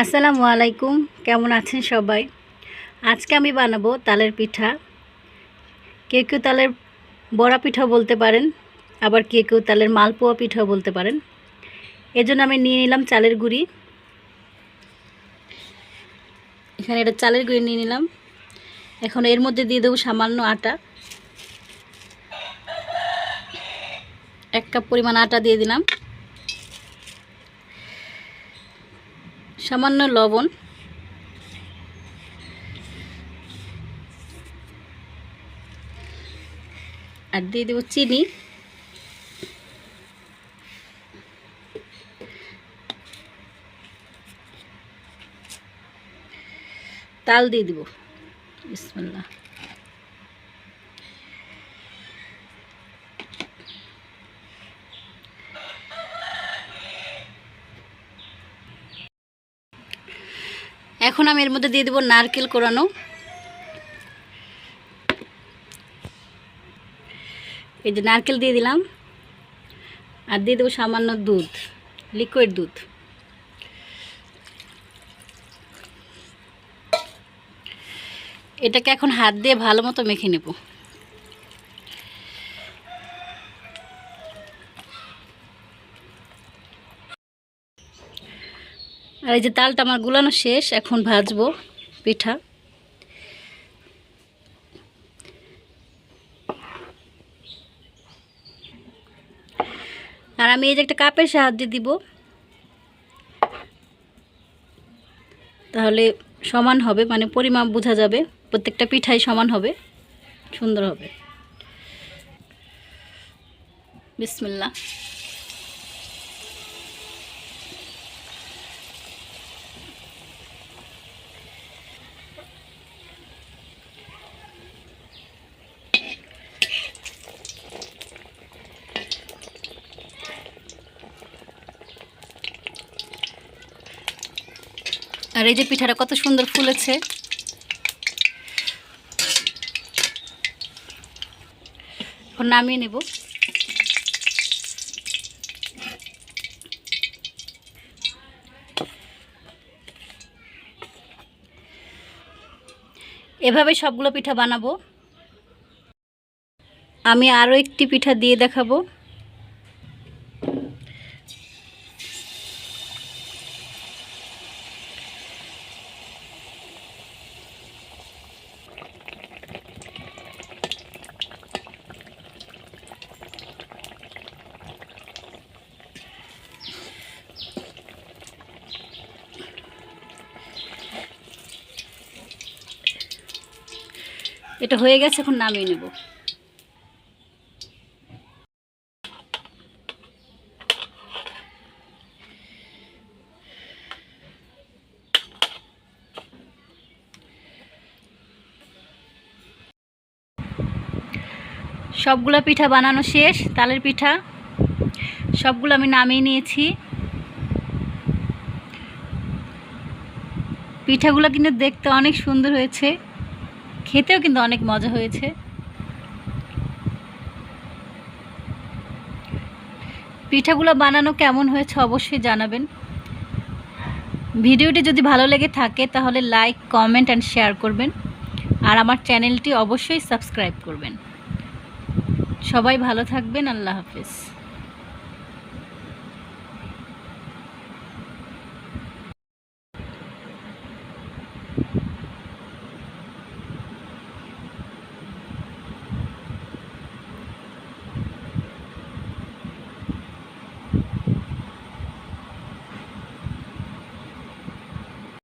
আসসালামু আলাইকুম, কেমন আছেন সবাই? আজকে আমি বানাবো তালের পিঠা। কেউ কেউ তালের বড়া পিঠাও বলতে পারেন, আবার কেউ কেউ তালের মালপোয়া পিঠাও বলতে পারেন। এজন্য আমি নিয়ে নিলাম চালের গুঁড়ি। এখানে এটা চালের গুঁড়ি নিয়ে নিলাম। এখন এর মধ্যে দিয়ে দেবো সামান্য আটা। এক কাপ পরিমাণ আটা দিয়ে দিলাম। সামান্য লবণ। আর দিয়ে দেবো চিনি। তাল দিয়ে দিব। বিসমিল্লাহ। এখন আমি এর মধ্যে দিয়ে দেবো নারকেল কোরানো। এই যে নারকেল দিয়ে দিলাম। আর দিয়ে দেবো সামান্য দুধ লিকুইড দুধ। এটাকে এখন হাত দিয়ে ভালো মতো মেখে নেব। আর এই যে তালটা আমার গুলানো শেষ, এখন ভাজবো পিঠা। আর আমি এই যে একটা কাপের সাহায্যে দিব। তাহলে সমান হবে মানে পরিমাপ বোঝা যাবে। প্রত্যেকটা পিঠাই সমান হবে, সুন্দর হবে। বিসমিল্লা আর এই যে পিঠাটা কত সুন্দর ফুলেছে। এখন নামিয়ে নেব। এভাবে সবগুলো পিঠা বানাবো। আমি আরও একটি পিঠা দিয়ে দেখাবো। এটা হয়ে গেছে, এখন নামিয়ে নেব। সবগুলো পিঠা বানানো শেষ, তালের পিঠা। সবগুলো আমি নামিয়ে নিয়েছি। পিঠাগুলো কিন্তু দেখতে অনেক সুন্দর হয়েছে। খেতেও কিন্তু অনেক মজা হয়েছে। পিঠাগুলো বানানো কেমন হয়েছে অবশ্যই জানাবেন। ভিডিওটি যদি ভালো লেগে থাকে তাহলে লাইক, কমেন্ট অ্যান্ড শেয়ার করবেন। আর আমার চ্যানেলটি অবশ্যই সাবস্ক্রাইব করবেন। সবাই ভালো থাকবেন, আল্লাহ হাফিজ।